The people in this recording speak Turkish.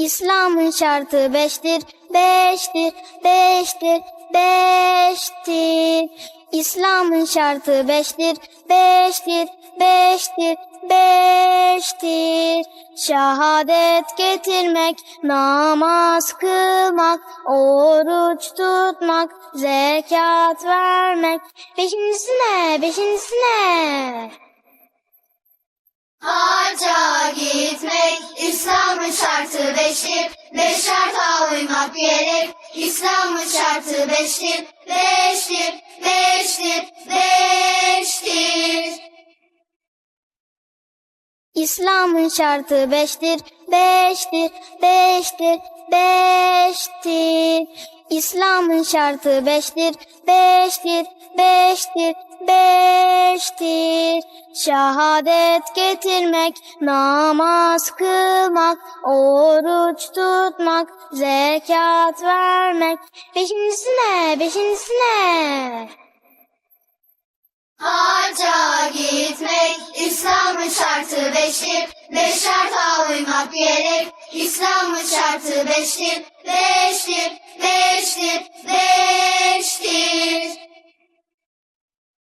İslam'ın şartı beştir, beştir, beştir, beştir. İslam'ın şartı beştir, beştir, beştir, beştir. Şehadet getirmek, namaz kılmak, oruç tutmak, zekat vermek. Beşincisi ne? Beşincisi ne? İslam'ın şartı beştir. Beş şarta uymak gerek. İslam'ın şartı beştir. Beştir, beştir, beştir. İslam'ın şartı beştir, beştir, beştir, beştir. İslam'ın şartı beştir, beştir, beştir, beştir. Şehadet getirmek, namaz kılmak, oruç tutmak, zekat vermek. Beşincisi ne? Beşincisi ne? Hacca gitmek İslam'ın şartı beştir. Beş şarta uymak gerek. İslam'ın şartı beştir, beştir.